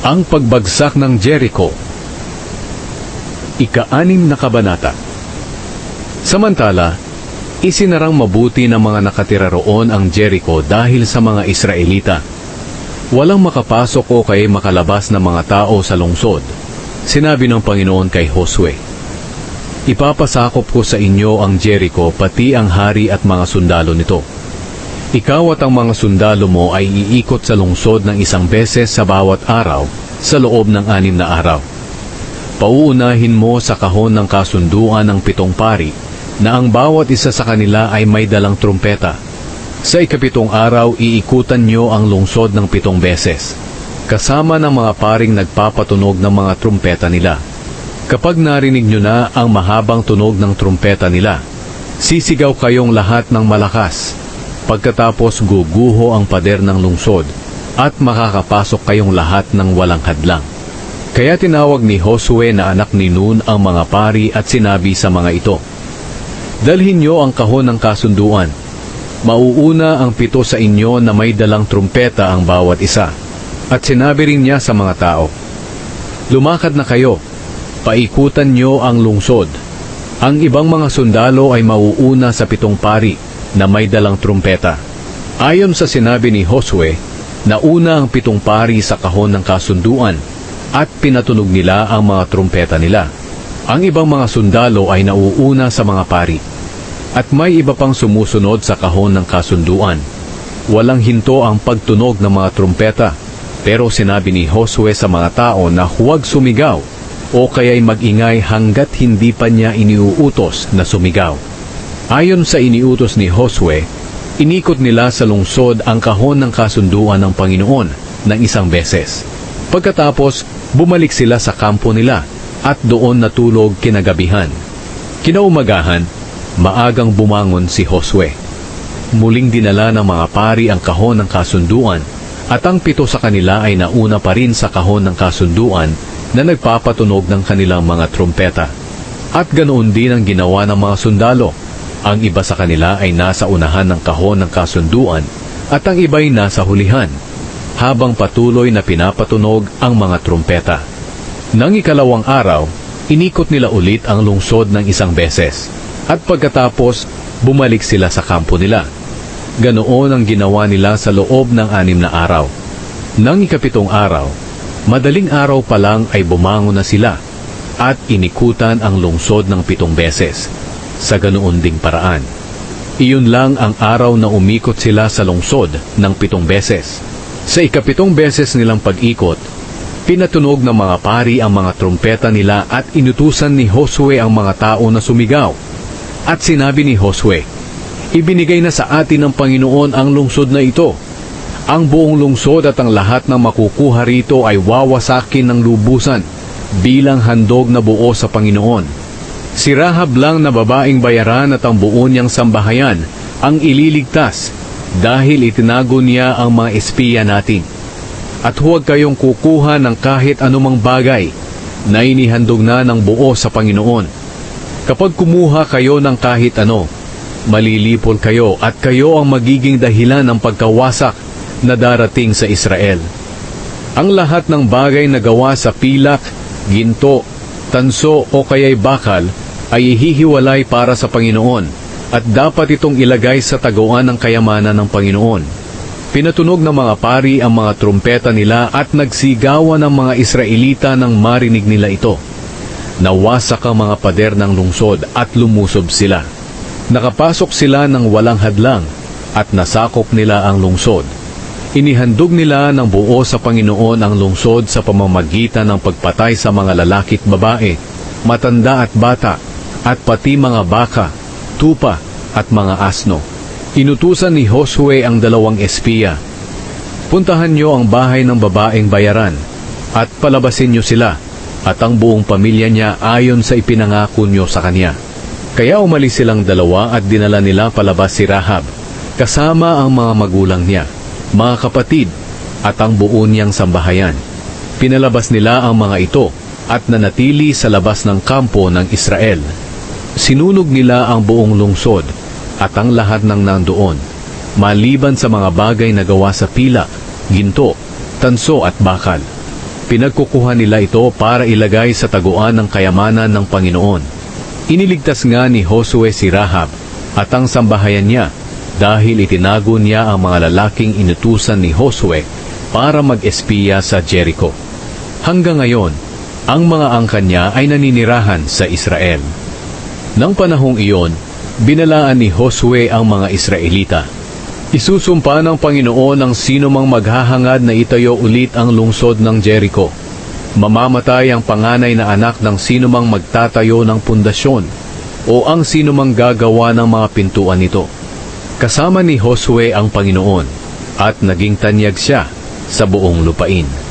Ang pagbagsak ng Jericho Ika-anim na kabanata Samantala, isinarang mabuti ng mga nakatira roon ang Jericho dahil sa mga Israelita. Walang makapasok o kay makalabas na mga tao sa lungsod. Sinabi ng Panginoon kay Josue, Ipapasakop ko sa inyo ang Jericho pati ang hari at mga sundalo nito. Ikaw at ang mga sundalo mo ay iikot sa lungsod ng isang beses sa bawat araw sa loob ng anim na araw. Pauunahin mo sa kahon ng kasunduan ng pitong pari na ang bawat isa sa kanila ay may dalang trumpeta. Sa ikapitong araw, iikutan niyo ang lungsod ng pitong beses, kasama ng mga paring nagpapatunog ng mga trumpeta nila. Kapag narinig niyo na ang mahabang tunog ng trumpeta nila, sisigaw kayong lahat ng malakas. Pagkatapos guguho ang pader ng lungsod at makakapasok kayong lahat ng walang hadlang. Kaya tinawag ni Josue na anak ni Nun ang mga pari at sinabi sa mga ito, Dalhin niyo ang kahon ng kasunduan. Mauuna ang pito sa inyo na may dalang trumpeta ang bawat isa. At sinabi rin niya sa mga tao, Lumakad na kayo, paikutan niyo ang lungsod. Ang ibang mga sundalo ay mauuna sa pitong pari na may dalang trumpeta. Ayon sa sinabi ni Josue, nauna ang pitong pari sa kahon ng kasunduan at pinatunog nila ang mga trumpeta nila. Ang ibang mga sundalo ay nauuna sa mga pari. At may iba pang sumusunod sa kahon ng kasunduan. Walang hinto ang pagtunog ng mga trumpeta, pero sinabi ni Josue sa mga tao na huwag sumigaw o kaya'y magingay hanggat hindi pa niya iniuutos na sumigaw. Ayon sa iniutos ni Josue, inikot nila sa lungsod ang kahon ng kasunduan ng Panginoon ng isang beses. Pagkatapos, bumalik sila sa kampo nila at doon natulog kinagabihan. Kinaumagahan, maagang bumangon si Josue. Muling dinala ng mga pari ang kahon ng kasunduan at ang pito sa kanila ay nauna pa rin sa kahon ng kasunduan na nagpapatunog ng kanilang mga trumpeta. At ganoon din ang ginawa ng mga sundalo. Ang iba sa kanila ay nasa unahan ng kahon ng kasunduan at ang iba'y nasa hulihan, habang patuloy na pinapatunog ang mga trumpeta. Nang ikalawang araw, inikot nila ulit ang lungsod ng isang beses, at pagkatapos, bumalik sila sa kampo nila. Ganoon ang ginawa nila sa loob ng anim na araw. Nang ikapitong araw, madaling araw pa lang ay bumangon na sila at inikutan ang lungsod ng pitong beses sa ganoon ding paraan. Iyon lang ang araw na umikot sila sa lungsod ng pitong beses. Sa ikapitong beses nilang pag-ikot, pinatunog ng mga pari ang mga trumpeta nila at inutusan ni Josue ang mga tao na sumigaw. At sinabi ni Josue, Ibinigay na sa atin ng Panginoon ang lungsod na ito. Ang buong lungsod at ang lahat ng makukuha rito ay wawasakin ng lubusan bilang handog na buo sa Panginoon. Si Rahab lang na babaeng bayaran at ang buo niyang sambahayan ang ililigtas dahil itinago niya ang mga espiya natin. At huwag kayong kukuha ng kahit anumang bagay na inihandog na ng buo sa Panginoon. Kapag kumuha kayo ng kahit ano, malilipol kayo at kayo ang magiging dahilan ng pagkawasak na darating sa Israel. Ang lahat ng bagay na gawa sa pilak, ginto, tanso o kaya'y bakal ay ihihiwalay para sa Panginoon at dapat itong ilagay sa taguan ng kayamanan ng Panginoon. Pinatunog ng mga pari ang mga trumpeta nila at nagsigawan ng mga Israelita nang marinig nila ito. Nawasak ang mga pader ng lungsod at lumusob sila. Nakapasok sila ng walang hadlang at nasakop nila ang lungsod. Inihandog nila ng buo sa Panginoon ang lungsod sa pamamagitan ng pagpatay sa mga lalaki at babae, matanda at bata, at pati mga baka, tupa at mga asno. Inutusan ni Josue ang dalawang espiya. Puntahan niyo ang bahay ng babaeng bayaran at palabasin niyo sila at ang buong pamilya niya ayon sa ipinangako niyo sa kanya. Kaya umalis silang dalawa at dinala nila palabas si Rahab, kasama ang mga magulang niya, mga kapatid, at ang buo niyang sambahayan. Pinalabas nila ang mga ito at nanatili sa labas ng kampo ng Israel. Sinunog nila ang buong lungsod at ang lahat ng nandoon, maliban sa mga bagay na gawa sa pilak, ginto, tanso at bakal. Pinagkukuha nila ito para ilagay sa taguan ng kayamanan ng Panginoon. Iniligtas nga ni Josue si Rahab at ang sambahayan niya dahil itinago niya ang mga lalaking inutusan ni Josue para mag-espiya sa Jericho. Hanggang ngayon, ang mga angkan niya ay naninirahan sa Israel. Nang panahong iyon, binalaan ni Josue ang mga Israelita. Isusumpa ng Panginoon ang sino mang maghahangad na itayo ulit ang lungsod ng Jericho. Mamamatay ang panganay na anak ng sino mang magtatayo ng pundasyon o ang sino mang gagawa ng mga pintuan nito. Kasama ni Josue ang Panginoon at naging tanyag siya sa buong lupain.